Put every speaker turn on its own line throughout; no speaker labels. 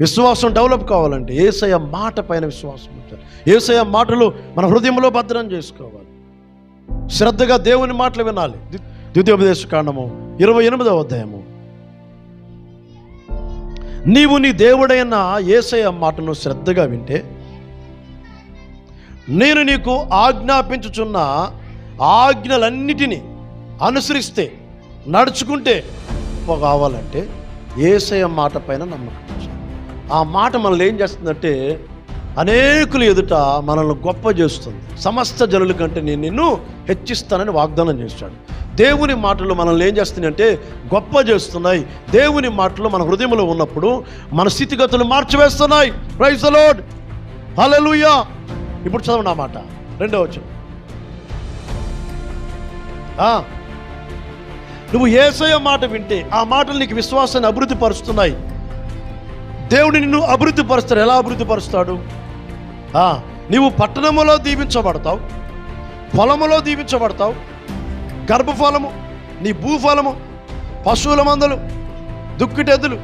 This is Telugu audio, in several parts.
విశ్వాసం డెవలప్ కావాలంటే ఏసయ మాట పైన విశ్వాసం ఉంచాలి. ఏసయ మాటలు మన హృదయంలో భద్రం చేసుకోవాలి. శ్రద్ధగా దేవుని మాటలు వినాలి. ద్వితీయోపదేశ కాండము ఇరవై ఎనిమిదవ అధ్యాయము. నీవు నీ దేవుడైన ఏసయ మాటను శ్రద్ధగా వింటే నేను నీకు ఆజ్ఞాపించుచున్న ఆజ్ఞలన్నిటినీ అనుసరిస్తే నడుచుకుంటే కావాలంటే ఏసయ మాట పైన నమ్మకం. ఆ మాట మనల్ని ఏం చేస్తుందంటే అనేకులు ఎదుట మనల్ని గొప్ప చేస్తుంది. సమస్త జనుల కంటే నేను నిన్ను హెచ్చిస్తానని వాగ్దానం చేశాడు. దేవుని మాటలు మనల్ని ఏం చేస్తున్నాయి అంటే గొప్ప చేస్తున్నాయి. దేవుని మాటలు మన హృదయంలో ఉన్నప్పుడు మన స్థితిగతులు మార్చివేస్తున్నాయి. ప్రైజ్ లోడ్ హల్లెలూయా ఇప్పుడు చదవండి ఆ మాట. రెండో వచ్చు నువ్వు ఏసయ మాట వింటే ఆ మాటలు నీకు విశ్వాసాన్ని అభివృద్ధి పరుస్తున్నాయి. దేవుడు నిన్ను అభివృద్ధి పరుస్తాడు ఎలా అభివృద్ధి పరుస్తాడు నీవు పట్టణములో దీవించబడతావు పొలములో దీవించబడతావు గర్భఫలము నీ భూఫలము పశువుల మందులు దుక్కిటెదులు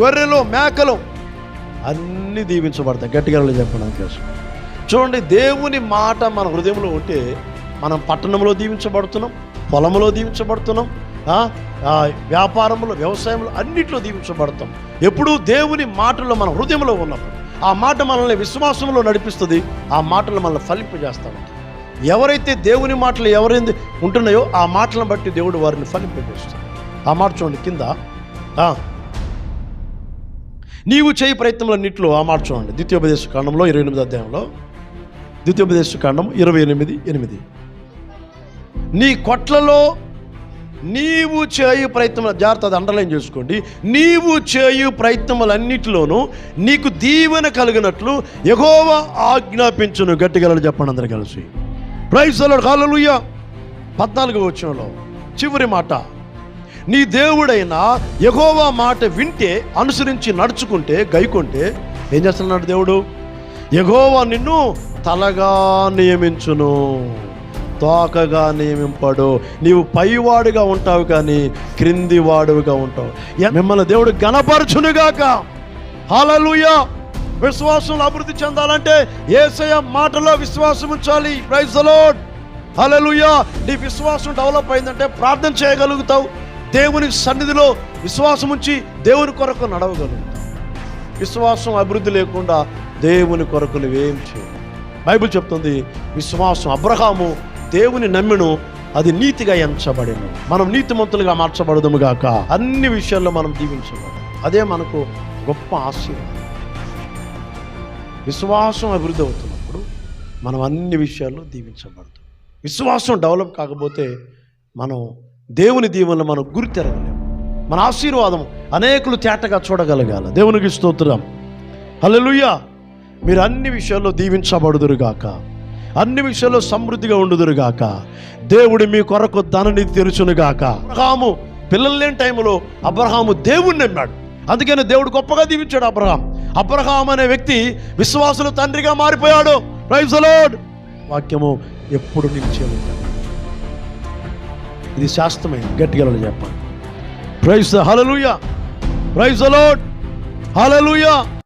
గొర్రెలు మేకలు అన్నీ దీవించబడతాయి. గట్టిగా చెప్పడానికి కోసం చూడండి దేవుని మాట మన హృదయంలో ఉంటే మనం పట్టణంలో దీవించబడుతున్నాం పొలంలో దీవించబడుతున్నాం వ్యాపారంలో వ్యవసాయంలో అన్నిట్లో దీవించబడతాం. ఎప్పుడూ దేవుని మాటలు మన హృదయంలో ఉన్నప్పుడు. ఆ మాట మనల్ని విశ్వాసంలో నడిపిస్తుంది. ఆ మాటలు మనల్ని ఫలింపజేస్తామంట ఎవరైతే దేవుని మాటలు ఎవరైంది ఉంటున్నాయో ఆ మాటలను బట్టి దేవుడు వారిని ఫలింపజేస్తాడు. ఆ మాట చూడండి కింద. నీవు చేయి ప్రయత్నంలన్నింటిలో ఆ మాట చూడండి. ద్వితీయోపదేశ కాండంలో ఇరవై ఎనిమిది అధ్యాయంలో. ద్వితీయోపదేశ కాండం ఇరవై ఎనిమిది ఎనిమిది. నీ కొట్లలో నీవు చేయు ప్రయత్నం జాగ్రత్త అది అండర్లైన్ చేసుకోండి. నీవు చేయు ప్రయత్నములన్నిటిలోనూ నీకు దీవెన కలిగినట్లు ఎగోవ ఆజ్ఞాపించును. గట్టిగలడు చెప్పండి అందరు కలిసి. ప్రైజ్ కాలలుయ్య పద్నాలుగో వచ్చినలో చివరి మాట. నీ దేవుడైన యెహోవా మాట వింటే అనుసరించి నడుచుకుంటే గైకొంటే ఏం చేస్తున్నాడు దేవుడు? యెహోవా నిన్ను తలగా నియమించును. తోకగా నియమింపడు. నీవు పైవాడుగా ఉంటావు కానీ క్రింది వాడుగా ఉంటావు మిమ్మల్ని దేవుడు గణపరచునుగాక. హాలలుయా విశ్వాసం అభివృద్ధి చెందాలంటే ఏసయ మాటలో విశ్వాసం ఉంచాలి. Praise lord hallelujah. నీ విశ్వాసం డెవలప్ అయిందంటే ప్రార్థన చేయగలుగుతావు. దేవుని సన్నిధిలో విశ్వాసం ఉంచి దేవుని కొరకు నడవగలుగుతావు. విశ్వాసం అభివృద్ధి లేకుండా దేవుని కొరకు నువ్వేం చేయవు బైబిల్ చెప్తుంది విశ్వాసం అబ్రహాము దేవుని నమ్మిను అది నీతిగా ఎంచబడిను. మనం నీతిమంతులుగా మార్చబడదుము గాక. అన్ని విషయాల్లో మనం దీవించబడదు అదే మనకు గొప్ప ఆశీర్వాదం. విశ్వాసం అభివృద్ధి అవుతున్నప్పుడు మనం అన్ని విషయాల్లో దీవించబడదు విశ్వాసం డెవలప్ కాకపోతే మనం దేవుని దీవెనలు మనం గురితెరగలేము మన ఆశీర్వాదం అనేకులు తేటగా చూడగలగాలి. దేవునికి స్తోత్రం. హలో మీరు అన్ని విషయాల్లో దీవించబడుదురుగాక అన్ని విషయాల్లో సమృద్ధిగా ఉండుదురుగాక. దేవుడు మీ కొరకు ధనని తెరుచునుగాక. అబ్రహాము పిల్లలు లేని టైంలో అబ్రహాము దేవుణ్ణి నమ్మాడు. అందుకని దేవుడు గొప్పగా దీవించాడు అబ్రహాం. అబ్రహాం అనే వ్యక్తి విశ్వాసుల తండ్రిగా మారిపోయాడు. ప్రైజ్ వాక్యము ఎప్పుడు నిలిచే ఇది శాస్త్రమే. గట్టిగా చెప్పండి. Praise hallelujah praise aloud hallelujah